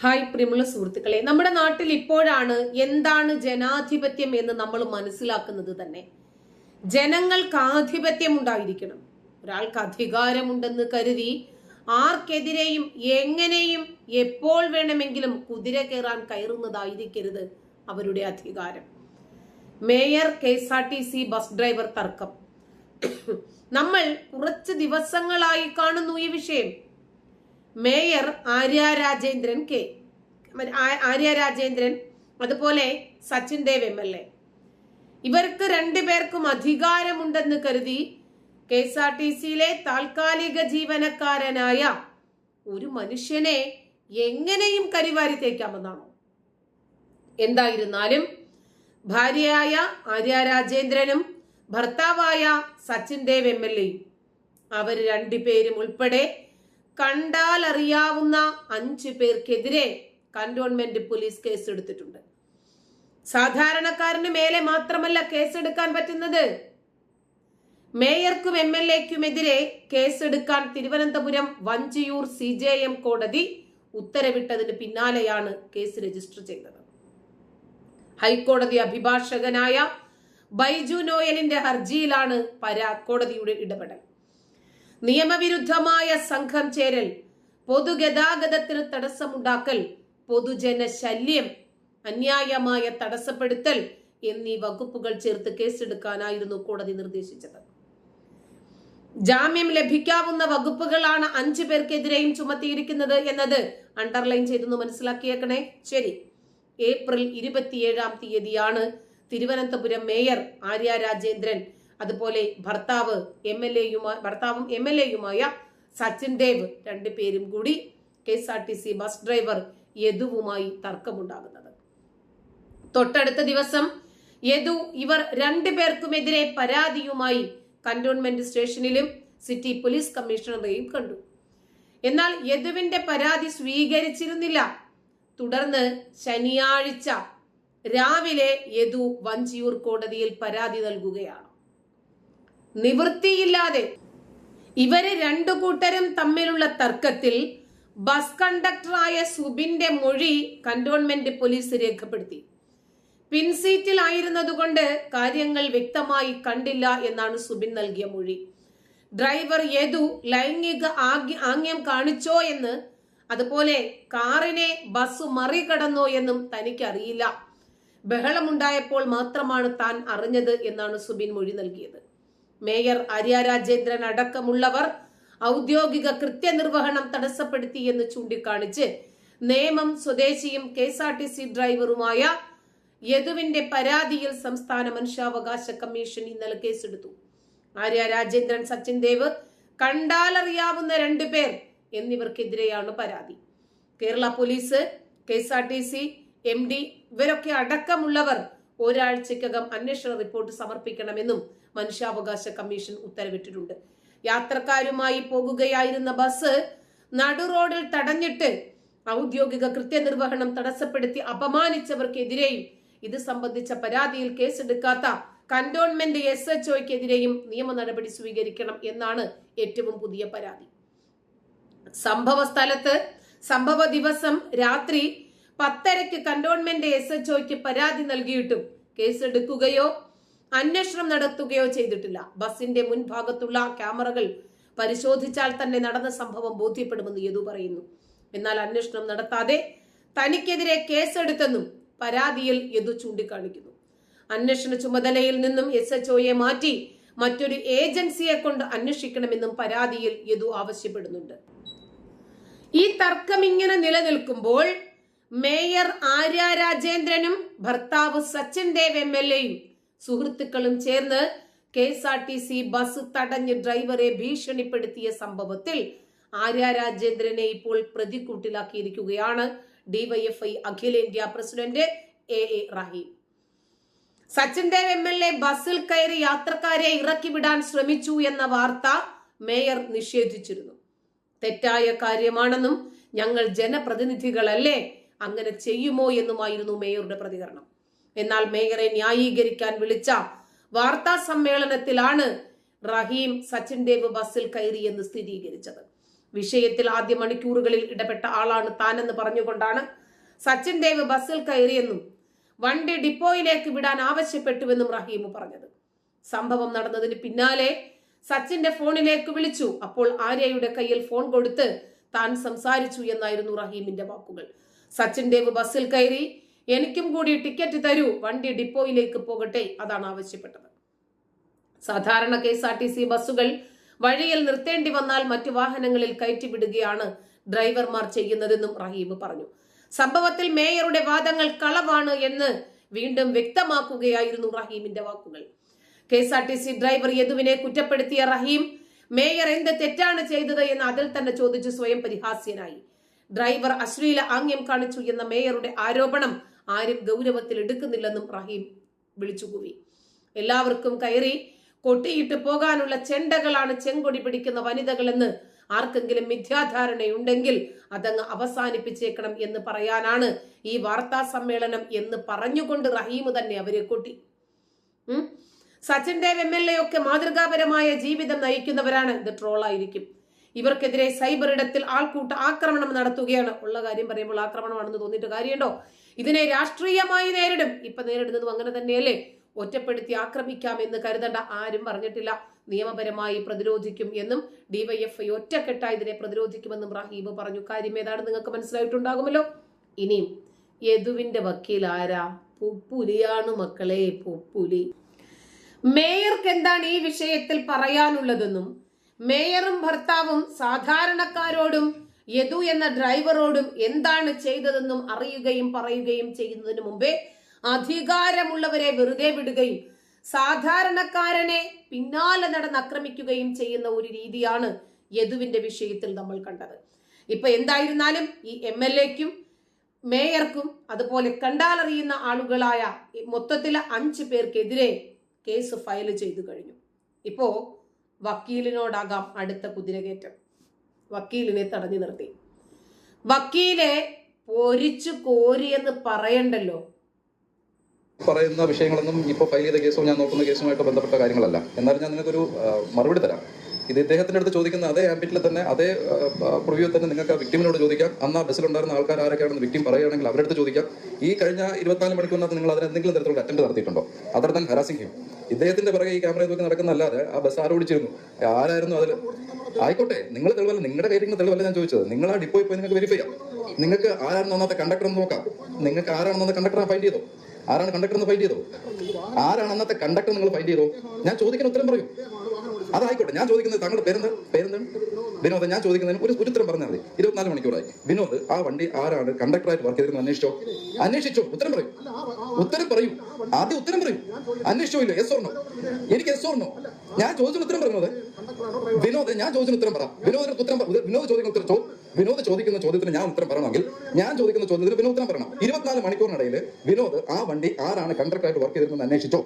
Hi പ്രിയമുള്ള സുഹൃത്തുക്കളെ നമ്മുടെ നാട്ടിൽ ഇപ്പോഴാണ് എന്താണ് ജനാധിപത്യം എന്ന് നമ്മൾ മനസ്സിലാക്കുന്നത് തന്നെ. ജനങ്ങൾക്ക് ആധിപത്യം ഉണ്ടായിരിക്കണം. ഒരാൾക്ക് അധികാരമുണ്ടെന്ന് കരുതി ആർക്കെതിരെയും എങ്ങനെയും എപ്പോൾ വേണമെങ്കിലും കുതിര കയറാൻ കയറുന്നതായിരിക്കരുത് അവരുടെ അധികാരം. Mayor K S R T C bus driver തർക്കം. നമ്മൾ കുറച്ച് ദിവസങ്ങളായി കാണുന്നു ഈ വിഷയം. Mayor Arya Rajendran K. Arya Rajendran അതുപോലെ Sachin Dev M L A. ഇവർക്ക് രണ്ടുപേർക്കും അധികാരമുണ്ടെന്ന് കരുതി കെ എസ് ആർ ടി സിയിലെ താൽക്കാലിക ജീവനക്കാരനായ ഒരു മനുഷ്യനെ എങ്ങനെയും കരിവാരി തേക്കാമെന്നാണോ? എന്തായിരുന്നാലും ഭാര്യയായ ആര്യ രാജേന്ദ്രനും ഭർത്താവായ സച്ചിൻ ദേവ് എം എൽ എയും അവർ രണ്ടുപേരും ഉൾപ്പെടെ കണ്ടാൽ അറിയാവുന്ന അഞ്ചു പേർക്കെതിരെ കന്റോൺമെന്റ് പോലീസ് കേസെടുത്തിട്ടുണ്ട്. സാധാരണക്കാരന് മേലെ മാത്രമല്ല കേസെടുക്കാൻ പറ്റുന്നത്. മേയർക്കും എം എൽ എക്കുമെതിരെ കേസെടുക്കാൻ Thiruvananthapuram Vanchiyoor C J M കോടതി ഉത്തരവിട്ടതിന് പിന്നാലെയാണ് കേസ് രജിസ്റ്റർ ചെയ്തത്. ഹൈക്കോടതി അഭിഭാഷകനായ ബൈജു നോയലിന്റെ ഹർജിയിലാണ് പരാ കോടതിയുടെ ഇടപെടൽ. നിയമവിരുദ്ധമായ സംഘം ചേരൽ പൊതുഗതാഗതത്തിന് തടസ്സമുണ്ടാക്കൽ പൊതുജന ശല്യം അന്യായമായ തടസ്സപ്പെടുത്തൽ എന്നീ വകുപ്പുകൾ ചേർത്ത് കേസെടുക്കാനായിരുന്നു കോടതി നിർദ്ദേശിച്ചത്. ജാമ്യം ലഭിക്കാവുന്ന വകുപ്പുകളാണ് അഞ്ചു പേർക്കെതിരെയും ചുമത്തിയിരിക്കുന്നത് എന്നത് അണ്ടർലൈൻ ചെയ്തെന്ന് മനസ്സിലാക്കിയേക്കണേ. ശരി. ഏപ്രിൽ ഇരുപത്തിയേഴാം തീയതിയാണ് തിരുവനന്തപുരം മേയർ ആര്യ രാജേന്ദ്രൻ അതുപോലെ ഭർത്താവ് എം എൽ എയുമായി ഭർത്താവും എം എൽ എയുമായ സച്ചിൻ ദേവ് രണ്ടു പേരും കൂടി K S R T C bus driver യദുവുമായി തർക്കമുണ്ടാകുന്നത്. തൊട്ടടുത്ത ദിവസം യദു ഇവർ രണ്ടു പേർക്കുമെതിരെ പരാതിയുമായി കന്റോൺമെന്റ് സ്റ്റേഷനിലും സിറ്റി പോലീസ് കമ്മീഷണറെയും കണ്ടു. എന്നാൽ യദുവിന്റെ പരാതി സ്വീകരിച്ചിരുന്നില്ല. തുടർന്ന് ശനിയാഴ്ച രാവിലെ യദു വഞ്ചിയൂർ കോടതിയിൽ പരാതി നൽകുകയാണ്. നിവൃത്തിയില്ലാതെ. ഇവരെ രണ്ടു കൂട്ടരും തമ്മിലുള്ള തർക്കത്തിൽ ബസ് കണ്ടക്ടറായ സുബിന്റെ മൊഴി കന്റോൺമെന്റ് പോലീസ് രേഖപ്പെടുത്തി. പിൻസീറ്റിൽ പിൻസീറ്റിലായിരുന്നതുകൊണ്ട് കാര്യങ്ങൾ വ്യക്തമായി കണ്ടില്ല എന്നാണ് സുബിൻ നൽകിയ മൊഴി. ഡ്രൈവർ യദു ലൈംഗിക ആഗ്യ- കാണിച്ചോ എന്ന് അതുപോലെ കാറിനെ ബസ് മറികടന്നോ എന്നും തനിക്ക് തനിക്കറിയില്ല. ബഹളമുണ്ടായപ്പോൾ മാത്രമാണ് താൻ അറിഞ്ഞത് എന്നാണ് സുബിൻ മൊഴി നൽകിയത്. മേയർ ആര്യ രാജേന്ദ്രൻ അടക്കമുള്ളവർ ഔദ്യോഗിക കൃത്യനിർവഹണം തടസ്സപ്പെടുത്തി എന്ന് ചൂണ്ടിക്കാണിച്ച് നേമം സ്വദേശിയും K S R T C ഡ്രൈവറുമായ യദുവിന്റെ പരാതിയിൽ സംസ്ഥാന മനുഷ്യാവകാശ കമ്മീഷൻ ഇന്നലെ കേസെടുത്തു. ആര്യ രാജേന്ദ്രൻ സച്ചിൻ ദേവ് കണ്ടാലറിയാവുന്ന രണ്ടുപേർ എന്നിവർക്കെതിരെയാണ് പരാതി. Kerala police K S R T C M D ഇവരൊക്കെ അടക്കമുള്ളവർ ഒരാഴ്ചക്കകം അന്വേഷണ റിപ്പോർട്ട് സമർപ്പിക്കണമെന്നും മനുഷ്യാവകാശ കമ്മീഷൻ ഉത്തരവിട്ടിട്ടുണ്ട്. യാത്രക്കാരുമായി പോകുകയായിരുന്ന ബസ് നടുറോഡിൽ തടഞ്ഞിട്ട് ഔദ്യോഗിക കൃത്യനിർവഹണം തടസ്സപ്പെടുത്തി അപമാനിച്ചവർക്കെതിരെയും ഇത് സംബന്ധിച്ച പരാതിയിൽ കേസെടുക്കാത്ത കന്റോൺമെന്റ് എസ് എച്ച് ഒക്കെതിരെയും നിയമ നടപടി സ്വീകരിക്കണം എന്നാണ് ഏറ്റവും പുതിയ പരാതി. സംഭവ സ്ഥലത്ത് സംഭവ ദിവസം രാത്രി പത്തരയ്ക്ക് കന്റോൺമെന്റ് എസ് എച്ച് ഒക്ക് പരാതി നൽകിയിട്ടും കേസെടുക്കുകയോ അന്വേഷണം നടത്തുകയോ ചെയ്തിട്ടില്ല. ബസിന്റെ മുൻഭാഗത്തുള്ള ക്യാമറകൾ പരിശോധിച്ചാൽ തന്നെ നടന്ന സംഭവം ബോധ്യപ്പെടുമെന്ന് യദു പറയുന്നു. എന്നാൽ അന്വേഷണം നടത്താതെ തനിക്കെതിരെ കേസെടുത്തെന്നും പരാതിയിൽ യദു ചൂണ്ടിക്കാണിക്കുന്നു. അന്വേഷണ ചുമതലയിൽ നിന്നും എസ് എച്ച് ഒയെ മാറ്റി മറ്റൊരു ഏജൻസിയെ കൊണ്ട് അന്വേഷിക്കണമെന്നും പരാതിയിൽ യദു ആവശ്യപ്പെടുന്നുണ്ട്. ഈ തർക്കം ഇങ്ങനെ നിലനിൽക്കുമ്പോൾ മേയർ ആര്യ രാജേന്ദ്രനും ഭർത്താവ് സച്ചിൻ ദേവ് എം എൽ എയും സുഹൃത്തുക്കളും ചേർന്ന് K S R T C bus തടഞ്ഞ് ഡ്രൈവറെ ഭീഷണിപ്പെടുത്തിയ സംഭവത്തിൽ ആര്യ രാജേന്ദ്രനെ ഇപ്പോൾ പ്രതിക്കൂട്ടിലാക്കിയിരിക്കുകയാണ് ഡിവൈഎഫ്ഐ അഖിലേന്ത്യാ president A A Rahim. Sachin Dev M L A ബസ്സിൽ കയറി യാത്രക്കാരെ ഇറക്കി വിടാൻ ശ്രമിച്ചു എന്ന വാർത്ത മേയർ നിഷേധിച്ചിരുന്നു. തെറ്റായ കാര്യമാണെന്നും ഞങ്ങൾ ജനപ്രതിനിധികളല്ലേ അങ്ങനെ ചെയ്യുമോ എന്നുമായിരുന്നു മേയറുടെ പ്രതികരണം. എന്നാൽ മേയറെ ന്യായീകരിക്കാൻ വിളിച്ച വാർത്താ സമ്മേളനത്തിലാണ് റഹീം സച്ചിൻ ദേവ് ബസ്സിൽ കയറിയെന്ന് സ്ഥിരീകരിച്ചത്. വിഷയത്തിൽ ആദ്യ മണിക്കൂറുകളിൽ ഇടപെട്ട ആളാണ് താനെന്ന് പറഞ്ഞുകൊണ്ടാണ് സച്ചിൻ ദേവ് ബസ്സിൽ കയറിയെന്നും വണ്ടി ഡിപ്പോയിലേക്ക് വിടാൻ ആവശ്യപ്പെട്ടുവെന്നും റഹീം പറഞ്ഞത്. സംഭവം നടന്നതിന് പിന്നാലെ സച്ചിന്റെ ഫോണിലേക്ക് വിളിച്ചു. അപ്പോൾ ആര്യയുടെ കയ്യിൽ ഫോൺ കൊടുത്ത് താൻ സംസാരിച്ചു എന്നായിരുന്നു റഹീമിന്റെ വാക്കുകൾ. സച്ചിൻ ദേവ് ബസ്സിൽ കയറി എനിക്കും കൂടി ടിക്കറ്റ് തരൂ. വണ്ടി ഡിപ്പോയിലേക്ക് പോകട്ടെ അതാണ് ആവശ്യപ്പെട്ടത്. സാധാരണ K S R T C ബസ്സുകൾ വഴിയിൽ നിർത്തേണ്ടി വന്നാൽ മറ്റു വാഹനങ്ങളിൽ കയറ്റിവിടുകയാണ് ഡ്രൈവർമാർ ചെയ്യുന്നതെന്നും റഹീബ് പറഞ്ഞു. സംഭവത്തിൽ മേയറുടെ വാദങ്ങൾ കളവാണ് എന്ന് വീണ്ടും വ്യക്തമാക്കുകയായിരുന്നു റഹീമിന്റെ വാക്കുകൾ. K S R T C driver യദുവിനെ കുറ്റപ്പെടുത്തിയ റഹീം മേയർ എന്ത് തെറ്റാണ് ചെയ്തത് എന്ന് അതിൽ തന്നെ ചോദിച്ചു സ്വയം പരിഹാസ്യനായി. ഡ്രൈവർ അശ്ലീല ആംഗ്യം കാണിച്ചു എന്ന മേയറുടെ ആരോപണം ആരും ഗൗരവത്തിൽ എടുക്കുന്നില്ലെന്നും റഹീം വിളിച്ചുകൂവി എല്ലാവർക്കും കയറി കൊട്ടിയിട്ട് പോകാനുള്ള ചെണ്ടകളാണ് ചെങ്കൊടി പിടിക്കുന്ന വനിതകളെന്ന് ആർക്കെങ്കിലും മിഥ്യാധാരണയുണ്ടെങ്കിൽ അതങ്ങ് അവസാനിപ്പിച്ചേക്കണം എന്ന് പറയാനാണ് ഈ വാർത്താ സമ്മേളനം എന്ന് പറഞ്ഞുകൊണ്ട് റഹീം തന്നെ അവരെ കൊട്ടി. Sachin Dev M L A ഒക്കെ മാതൃകാപരമായ ജീവിതം നയിക്കുന്നവരാണ് ഇത് ട്രോളായിരിക്കും. ഇവർക്കെതിരെ സൈബർ ഇടത്തിൽ ആൾക്കൂട്ട ആക്രമണം നടത്തുകയാണ്. ഉള്ള കാര്യം പറയുമ്പോൾ ആക്രമണമാണെന്ന് തോന്നിയിട്ട് കാര്യമുണ്ടോ? ഇതിനെ രാഷ്ട്രീയമായി നേരിടും. ഇപ്പൊ നേരിടുന്നതും അങ്ങനെ തന്നെയല്ലേ? ഒറ്റപ്പെടുത്തി ആക്രമിക്കാം എന്ന് കരുതേണ്ട ആരും പറഞ്ഞിട്ടില്ല. നിയമപരമായി പ്രതിരോധിക്കും എന്നും ഡിവൈഎഫ്ഐ ഒറ്റക്കെട്ടായി ഇതിനെ പ്രതിരോധിക്കുമെന്നും റഹീബ് പറഞ്ഞു. കാര്യം ഏതാണ്? നിങ്ങൾക്ക് മനസ്സിലായിട്ടുണ്ടാകുമല്ലോ? ഇനിയും യദുവിന്റെ വക്കീൽ ആരാ? പുപ്പുലിയാണ് മക്കളെ പുപ്പുലി. മേയർക്ക് എന്താണ് ഈ വിഷയത്തിൽ പറയാനുള്ളതെന്നും മേയറും ഭർത്താവും സാധാരണക്കാരോടും യദു എന്ന ഡ്രൈവറോടും എന്താണ് ചെയ്തതെന്നും അറിയുകയും പറയുകയും ചെയ്യുന്നതിന് മുമ്പേ അധികാരമുള്ളവരെ വെറുതെ വിടുകയും സാധാരണക്കാരനെ പിന്നാലെ നടന്ന് ആക്രമിക്കുകയും ചെയ്യുന്ന ഒരു രീതിയാണ് യദുവിന്റെ വിഷയത്തിൽ നമ്മൾ കണ്ടത്. ഇപ്പൊ എന്തായിരുന്നാലും ഈ എം എൽ എക്കും മേയർക്കും അതുപോലെ കണ്ടാലറിയുന്ന ആളുകളായ മൊത്തത്തിൽ അഞ്ച് പേർക്കെതിരെ കേസ് ഫയൽ ചെയ്തു കഴിഞ്ഞു. ഇപ്പോ വക്കീലിനോടാകാം അടുത്ത കുതിരകയറ്റം. വക്കീലിനെ തടഞ്ഞു നിർത്തി. വക്കീലെ പൊരിച്ചു കോരിയെന്ന് പറയണ്ടല്ലോ. പറയുന്ന വിഷയങ്ങളൊന്നും ഇപ്പോൾ ഫയൽ ചെയ്ത കേസും ഞാൻ നോക്കുന്ന കേസുമായിട്ട് ബന്ധപ്പെട്ട കാര്യങ്ങളല്ല. എന്നാലും ഞാൻ നിങ്ങൾക്കൊരു മറുപടി തരാം. ഇത് ഇദ്ദേഹത്തിന്റെ അടുത്ത് ചോദിക്കുന്ന അതേ ആംബിറ്റിൽ തന്നെ അതേ പ്രിവ്യൂ തന്നെ നിങ്ങൾക്ക് ആ വിക്ടിമിനോട് ചോദിക്കാം. അന്ന് ആ ബസ്സിലുണ്ടായിരുന്ന ആൾക്കാർ ആരൊക്കെയാണെന്ന് വിക്ടിം പറയുകയാണെങ്കിൽ അവരുടെ അടുത്ത് ചോദിക്കാം. ഈ കഴിഞ്ഞ ഇരുപത്തിനാല് മണിക്കൂറിനകത്ത് നിങ്ങൾ അതിന് എന്തെങ്കിലും തരത്തിലുള്ള അറ്റൻഡ് നടത്തിയിട്ടുണ്ടോ? ദൻ ഹരാസിംഗ് ഇദ്ദേഹത്തിന്റെ പിറകെ ഈ ക്യാമറയിൽ നോക്കി നടക്കുന്നല്ലാതെ ആ ബസ് ആരോടിച്ചിരുന്നു ആരായിരുന്നു അതിൽ ആയിക്കോട്ടെ നിങ്ങൾ തെളിവല്ല നിങ്ങളുടെ കയ്യിരിക്കുന്ന തെളിവല്ല ഞാൻ ചോദിച്ചത്. നിങ്ങൾ ആ ഡിപ്പോയിൽ പോയി നിങ്ങൾക്ക് വെരിഫൈ ചെയ്യാം. നിങ്ങൾക്ക് ആരാണ് നന്നാത്ത കണ്ടക്ടർ എന്ന് നോക്കാം. നിങ്ങൾക്ക് ആരാണ് കണ്ടക്ടർ കണ്ടക്ടറെ ഫൈൻഡ് ചെയ്തോ? ആരാണ് കണ്ടക്ടർ എന്ന് ഫൈൻഡ് ചെയ്തോ? ആരാണ് അന്നത്തെ കണ്ടക്ടർ നിങ്ങൾ ഫൈൻഡ് ചെയ്തോ? ഞാൻ ചോദിക്കാൻ ഉത്തരം പറയൂ. അതായിക്കോട്ടെ ഞാൻ ചോദിക്കുന്നത് താങ്കളുടെ പേരെന്ത്? പേരെന്താണ് വിനോദ് ഞാൻ ചോദിക്കുന്നതിന് ഒരു ഉത്തരം പറഞ്ഞാൽ മതി. ഇരുപത്തിനാല് മണിക്കൂറായി. വിനോദ് ആ വണ്ടി ആരാണ് കണ്ടക്ടറായിട്ട് വർക്ക് ചെയ്തിരുന്നത് അന്വേഷിച്ചോ? അന്വേഷിച്ചോ? ഉത്തരം പറയൂ. ഉത്തരം പറയൂ. ആദ്യം ഉത്തരം പറയൂ. അന്വേഷിച്ചോ ഇല്ല എസ് ഓർണോ എനിക്ക് എസ് ഓർണോ ഞാൻ ചോദിച്ചൊരു ഉത്തരം പറഞ്ഞത് വിനോദ് ഞാൻ ചോദിച്ചൊരു ഉത്തരം പറ. വിനോദിന് ഉത്തരം വിനോദ് ചോദിക്കുന്ന ഉത്തരം വിനോദ് ചോദിക്കുന്ന ചോദ്യത്തിന് ഞാൻ ഉത്തരം പറയണമെങ്കിൽ ഞാൻ ചോദിക്കുന്ന ചോദ്യത്തിന് വിനോദ് ഉത്തരം പറയണം. ഇരുപത്തിനാല് മണിക്കൂറിനിടയിൽ വിനോദ് ആ വണ്ടി ആരാണ് കണ്ടക്ടറായിട്ട് വർക്ക് ചെയ്തിരുന്നത് അന്വേഷിച്ചോ?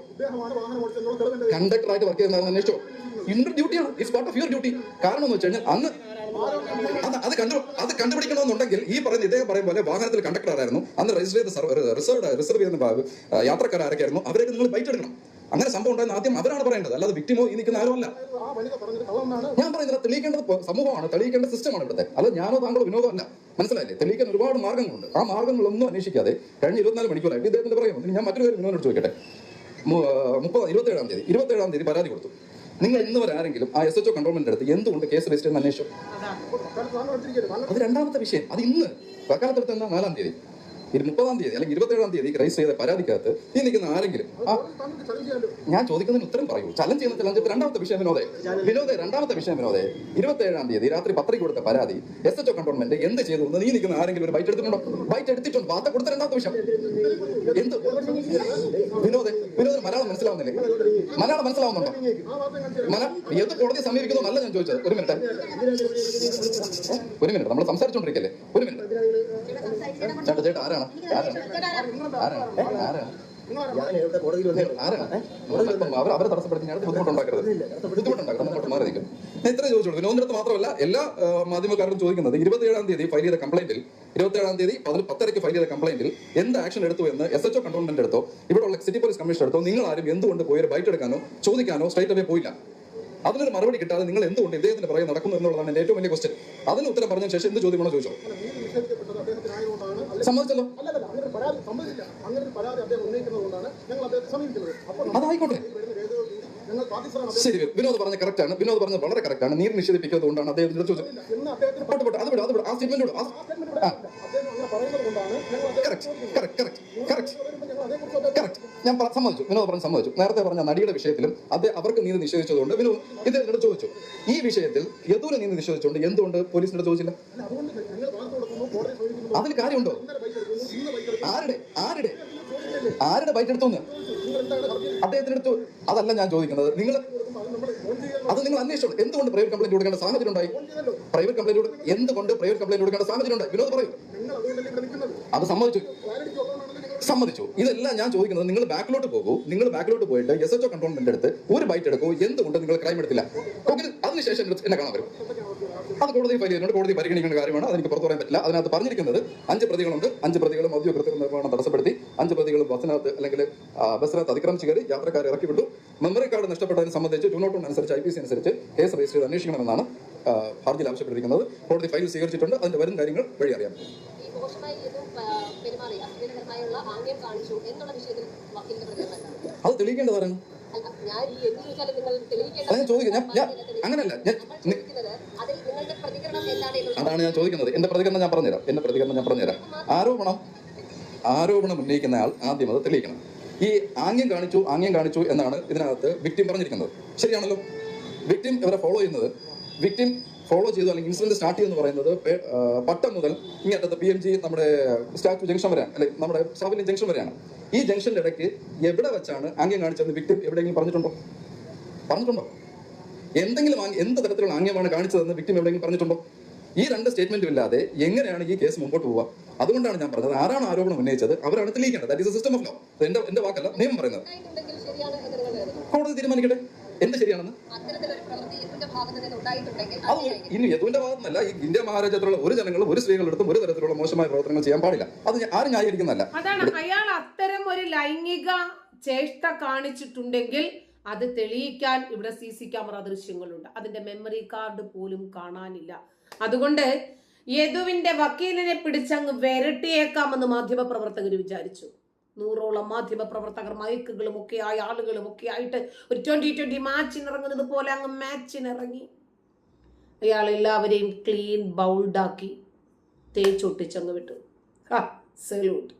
കണ്ടക്ടറായിട്ട് വർക്ക് ചെയ്തിരുന്നത് അന്വേഷിച്ചോ? ഇന്നൊരു ഡ്യൂട്ടിയാണ് it's part of your duty കാരണം എന്ന് വെച്ച് കഴിഞ്ഞാൽ അന്ന് അത് അത് കണ്ടു അത് കണ്ടുപിടിക്കണമെന്നുണ്ടെങ്കിൽ ഈ പറയുന്ന ഇദ്ദേഹം പറയും പോലെ വാഹനത്തിൽ കണ്ടക്ടർ ആരായിരുന്നു? അന്ന് രജിസ്റ്റർ ചെയ്ത റിസർവ് റിസർവ് ചെയ്യുന്ന യാത്രക്കാർ ആരൊക്കെയായിരുന്നു? അവരൊക്കെ നിങ്ങൾ ബൈറ്റ് എടുക്കണം. അങ്ങനെ സംഭവം ഉണ്ടായിരുന്ന ആദ്യം അവരാണ് പറയേണ്ടത്. അല്ലാതെ വിക്ടിമോ ഈ നിൽക്കുന്ന ആരുമല്ല ഞാൻ പറയുന്നത് തെളിയിക്കേണ്ടത് സമൂഹമാണ്. തെളിയിക്കേണ്ട സിസ്റ്റമാണ് ഇവിടുത്തെ. അല്ല ഞാനോ താങ്കളോ വിനോദമല്ല മനസ്സിലായില്ലേ? തെളിയിക്കാൻ ഒരുപാട് മാർഗങ്ങളുണ്ട് ആ മാർഗങ്ങളൊന്നും അന്വേഷിക്കാതെ കഴിഞ്ഞ ഇരുപത്തിനാല് മണിക്കൂറായിട്ട് ഇദ്ദേഹത്തിന്റെ പറയുമോ? ഞാൻ മറ്റൊരു കാര്യം വിനോദം ചോദിക്കട്ടെ. മുപ്പത് ഇരുപത്തേഴാം തീയതി. ഇരുപത്തേഴാം തീയതി പരാതി കൊടുത്തു. നിങ്ങൾ എന്ന് വരെ ആരെങ്കിലും ആ എസ് എച്ച് ഒ കൺട്രോൾമെന്റ് അടുത്ത് എന്തുകൊണ്ട് കേസ് രജിസ്റ്റർ ചെയ്യുന്ന അന്വേഷിച്ചു അത് രണ്ടാമത്തെ വിഷയം. അത് ഇന്ന്. വക്കാലത്തെടുത്ത് എന്നാ നാലാം തീയതി. മുപ്പതാം തീയതി അല്ലെങ്കിൽ ഇരുപത്തേഴാം തീയതി രജിസ്റ്റർ ചെയ്ത പരാതിക്കകത്ത് ഈ നിൽക്കുന്ന ആരെങ്കിലും ഞാൻ ചോദിക്കുന്നതിന് ഉത്തരം പറയൂ. ചലഞ്ച് ചെയ്യുന്ന ചലഞ്ച് രണ്ടാമത്തെ വിഷയം വിനോദേ. വിനോദേ രണ്ടാമത്തെ വിഷയം വിനോദേ. ഇരുപത്തേഴാം തീയതി രാത്രി പത്രിക കൊടുത്ത പരാതി എസ് എച്ച് ഒ കണ്ടോൺമെന്റ് എന്ത് ചെയ്തു എന്ന് നീ നിൽക്കുന്ന ആരെങ്കിലും ഒരു ബൈറ്റ് എടുത്തിട്ടുണ്ടോ? ബൈറ്റ് എടുത്തിട്ടുണ്ട്? വാർത്ത കൊടുത്ത രണ്ടാമത്തെ വിഷയം. എന്ത്? വിനോദേ വിനോദന് മലയാളം മനസ്സിലാവുന്നില്ലേ? മലയാളം മനസ്സിലാവുന്നുണ്ടോ? മല ഏത് കോടതി സമീപിക്കുന്നു നല്ല ഞാൻ ചോദിച്ചത്. ഒരു മിനിറ്റ് ഒരു മിനിറ്റ് നമ്മൾ സംസാരിച്ചോണ്ടിരിക്കല്ലേ? ഒരു മിനിറ്റ് ചേട്ടാ ചേട്ടാ ആരാണ്? അവരെ തടസ്സപ്പെടുത്തി ബുദ്ധിമുട്ടുണ്ടാക്കരുത്. ബുദ്ധിമുട്ടുണ്ടാക്കരുത്. അങ്ങോട്ട് മാറി നിൽക്കും ഞാൻ ഇത്ര ചോദിച്ചോളൂ വിനോദിന്റെ അടുത്ത് മാത്രമല്ല എല്ലാ മാധ്യമക്കാരും ചോദിക്കുന്നത് ഇരുപത്തിയേഴാം തീയതി ഫയൽ ചെയ്ത കംപ്ലൈന്റിൽ ഇരുപത്തിയേഴാം തീയതി പതിന് പത്തരയ്ക്ക് ഫയൽ ചെയ്ത കംപ്ലൈന്റിൽ എന്ത് ആക്ഷൻ എടുത്തു എന്ന് എസ് എച്ച് ഒ കൺട്രോൾമെന്റ് എടുത്തോ ഇവിടെ ഉള്ള സിറ്റി പോലീസ് കമ്മീഷൻ എടുത്തോ നിങ്ങൾ ആരും എന്തുകൊണ്ട് പോയി ഒരു ബൈറ്റ് എടുക്കാനോ ചോദിക്കാനോ സ്ട്രൈറ്റ് അവേ പോയില്ല. അതിനൊരു മറുപടി കിട്ടാതെ നിങ്ങൾ എന്തുകൊണ്ട് ഇദ്ദേഹത്തിന് പുറകെ നടക്കുന്നു എന്നുള്ളതാണ് എന്റെ ഏറ്റവും വലിയ ക്വസ്റ്റ്യൻ അതിന് ഉത്തരം പറഞ്ഞ ശേഷം എന്ത് ചോദ്യമാണോ ചോദിച്ചോ? സമ്മതിച്ചല്ലോ. അദ്ദേഹം അതായിക്കോട്ടെ ശരി വിനോദ് പറഞ്ഞ കറക്റ്റ് ആണ്. വിനോദ് പറഞ്ഞത് വളരെ കറക്റ്റ് ആണ്. നീർ നിഷേധിപ്പിക്കുന്നത് കൊണ്ടാണ് അദ്ദേഹം ചോദിച്ചത്. അത് വിടും അത് വിടും. ആ സ്റ്റേറ്റ്മെന്റ്. അദ്ദേഹം ഞാൻ സമ്മതിച്ചു. വിനോദ് പറഞ്ഞ് സമ്മതിച്ചു. നേരത്തെ പറഞ്ഞ നടിയുടെ വിഷയത്തിലും അത് അവർക്ക് നീതി നിഷേധിച്ചതുകൊണ്ട് വിനോദ് ഇദ്ദേഹത്തിനോട് ചോദിച്ചു. ഈ വിഷയത്തിൽ യദൂര നീതി നിഷേധിച്ചുകൊണ്ട് എന്തുകൊണ്ട് പോലീസിനോട് ചോദിച്ചില്ല അല്ല, അതുകൊണ്ട് ഞങ്ങൾ വാർത്ത കൊടുക്കുന്നു കോടതി ചോദിക്കുന്നു അതിൽ കാര്യമുണ്ടോ? ആരുടെ? ആരുടെ? ആരുടെ ബൈറ്റ് എടുത്തു അദ്ദേഹത്തിന്റെ അടുത്ത് എന്താണ് അദ്ദേഹത്തിന് എടുത്തു അതല്ല ഞാൻ ചോദിക്കുന്നത്. നിങ്ങൾ അത് നിങ്ങൾ അന്വേഷിച്ചോളൂ. എന്തുകൊണ്ട് പ്രൈവറ്റ് കംപ്ലൈന്റ് കൊടുക്കേണ്ട സാഹചര്യം ഉണ്ടായി? പ്രൈവറ്റ് കംപ്ലൈന്റ് എന്തുകൊണ്ട് പ്രൈവറ്റ് കംപ്ലൈന്റ് കൊടുക്കേണ്ട സാഹചര്യം ഉണ്ടായി? വിനോദ് പറയൂ. അത് സമ്മതിച്ചു. സമ്മതിച്ചു. ഇതെല്ലാം ഞാൻ ചോദിക്കുന്നത് നിങ്ങൾ ബാക്കിലോട്ട് പോകൂ. നിങ്ങൾ ബാക്കിലോട്ട് പോയിട്ട് എസ് എച്ച് ഒ കൺട്രോൾമെന്റ് എടുത്ത് ഒരു ബൈറ്റ് എടുക്കൂ. എന്തുകൊണ്ട് നിങ്ങൾ ക്രൈം എടുത്തില്ല? അതിനുശേഷം എന്നെ- കാണാൻ വരും. അത് കോടതി ഫയൽ ചെയ്യുന്നുണ്ട്. കോടതി പരിഗണിക്കുന്ന കാര്യമാണ്. അതെനിക്ക് പുറത്തു പറയാൻ പറ്റില്ല. അതിനകത്ത് പറഞ്ഞിരിക്കുന്നത് അഞ്ച് പ്രതികളുണ്ട്. അഞ്ച് പ്രതികളും മദ്യ കൃത്യ നിർവഹണം തടസ്സപ്പെടുത്തി. അഞ്ച് പ്രതികളും ബസ്സിനകത്ത് അല്ലെങ്കിൽ ബസ്സിനകത്ത് അതിക്രമിച്ച് കയറി യാത്രക്കാരെ ഇറക്കി വിട്ടു മെമ്മറി കാർഡ് നഷ്ടപ്പെട്ടതിനെ സംബന്ധിച്ച് ടു നോട്ട് അനുസരിച്ച് ഐ പി സി അനുസരിച്ച് കേസ് രജിസ്റ്റർ ചെയ്ത് അന്വേഷിക്കണമെന്നാണ് ഹർജിയിൽ ആവശ്യപ്പെട്ടിരിക്കുന്നത്. കോടതി ഫയൽ സ്വീകരിച്ചിട്ടുണ്ട്. അതിന്റെ വരും കാര്യങ്ങൾ വഴി അറിയാം. ഈ മോശമായി ഏതും പെരുമാറി അശ്ലീലകരമായുള്ള ആംഗ്യം കാണിച്ചു എന്നുള്ള വിഷയത്തിൽ വക്കീലിന്റെ പ്രതികരണം? അത് തെളിയിക്കേണ്ടത് അല്ല, ഞാൻ തെളിയിക്കേണ്ട ഞാൻ അങ്ങനല്ല. ചോദിക്കുന്നത് അതാണ് ഞാൻ ചോദിക്കുന്നത്. എന്റെ പ്രതികരണം ഞാൻ പറഞ്ഞുതരാം. എന്റെ പ്രതികരണം ഞാൻ പറഞ്ഞുതരാം. ആരോപണം ആരോപണം ഉന്നയിക്കുന്ന ആൾ ആദ്യം അത് തെളിയിക്കണം. ഈ ആംഗ്യം കാണിച്ചു ആംഗ്യം കാണിച്ചു എന്നാണ് ഇതിനകത്ത് വിക്ടിം പറഞ്ഞിരിക്കുന്നത്. ശരിയാണല്ലോ. വിക്ടിം ഇവരെ ഫോളോ ചെയ്യുന്നത്. വിക്ടിം ഫോളോ ചെയ്തു അല്ലെങ്കിൽ ഇൻസിഡന്റ് സ്റ്റാർട്ട് ചെയ്തെന്ന് പറയുന്നത് പട്ടം മുതൽ ഇങ്ങനത്തെ പി എം ജി നമ്മുടെ സ്റ്റാച്ചു ജംഗ്ഷൻ വരെയാണ്. അല്ലെ നമ്മുടെ സാബിലിൻ ജംഗ്ഷൻ വരെയാണ്. ഈ ജംഗ്ഷന്റെ ഇടയ്ക്ക് എവിടെ വെച്ചാണ് ആംഗ്യം കാണിച്ചതെന്ന് വിക്ടിം എവിടെയെങ്കിലും പറഞ്ഞിട്ടുണ്ടോ? പറഞ്ഞിട്ടുണ്ടോ? എന്തെങ്കിലും എന്ത് തരത്തിലുള്ള ആംഗ്യമാണ് കാണിച്ചതെന്ന് വിക്ടിം എവിടെയെങ്കിലും പറഞ്ഞിട്ടുണ്ടോ? ഈ രണ്ട് സ്റ്റേറ്റ്മെന്റും ഇല്ലാതെ എങ്ങനെയാണ് ഈ കേസ് മുമ്പോട്ട് പോവുക? അതുകൊണ്ടാണ് ഞാൻ പറഞ്ഞത്. ആരാണ് ആരോപണം ഉന്നയിച്ചത്? അവരാണ് തെളിയിക്കേണ്ടത്. That is system of law എന്റെ എന്റെ വാക്കല്ല നിയമം പറയുന്നത്. കോടതി തീരുമാനിക്കട്ടെ? എന്ത് ശരിയാണെന്ന്? അത് അത് ഇനി യദുവിന്റെ ഭാഗത്തുനിന്നല്ല ഈ ഇന്ത്യ മഹാരാജ്യത്തിലുള്ള ഒരു ജനങ്ങളും ഒരു സ്ത്രീകളെടുത്തും ഒരു തരത്തിലുള്ള മോശമായ പ്രവർത്തനങ്ങൾ ചെയ്യാൻ പാടില്ല. അത് ആരും ന്യായീകരിക്കുന്നതല്ല. അതാണ്. അയാൾ അത്തരം ഒരു ലൈംഗിക ചേഷ്ട കാണിച്ചിട്ടുണ്ടെങ്കിൽ അത് തെളിയിക്കാൻ ഇവിടെ സി സി ക്യാമറ ദൃശ്യങ്ങളുണ്ട്. അതിന്റെ മെമ്മറി കാർഡ് പോലും കാണാനില്ല. അതുകൊണ്ട് യദുവിന്റെ വക്കീലിനെ പിടിച്ചങ്ങ് വിരട്ടിയേക്കാമെന്ന് മാധ്യമപ്രവർത്തകർ വിചാരിച്ചു. നൂറോളം മാധ്യമ പ്രവർത്തകർ മയക്കുകളും ഒക്കെ ആയ ആളുകളും ഒക്കെ ആയിട്ട് ഒരു ട്വന്റി ട്വന്റി മാച്ചിന് ഇറങ്ങുന്നത് പോലെ അങ്ങ് മാച്ചിനിറങ്ങി അയാൾ എല്ലാവരെയും ക്ലീൻ ബൗൾഡാക്കി തേച്ചൊട്ടിച്ചങ്ങ് വിട്ടു. ഹാ സല്യൂട്ട്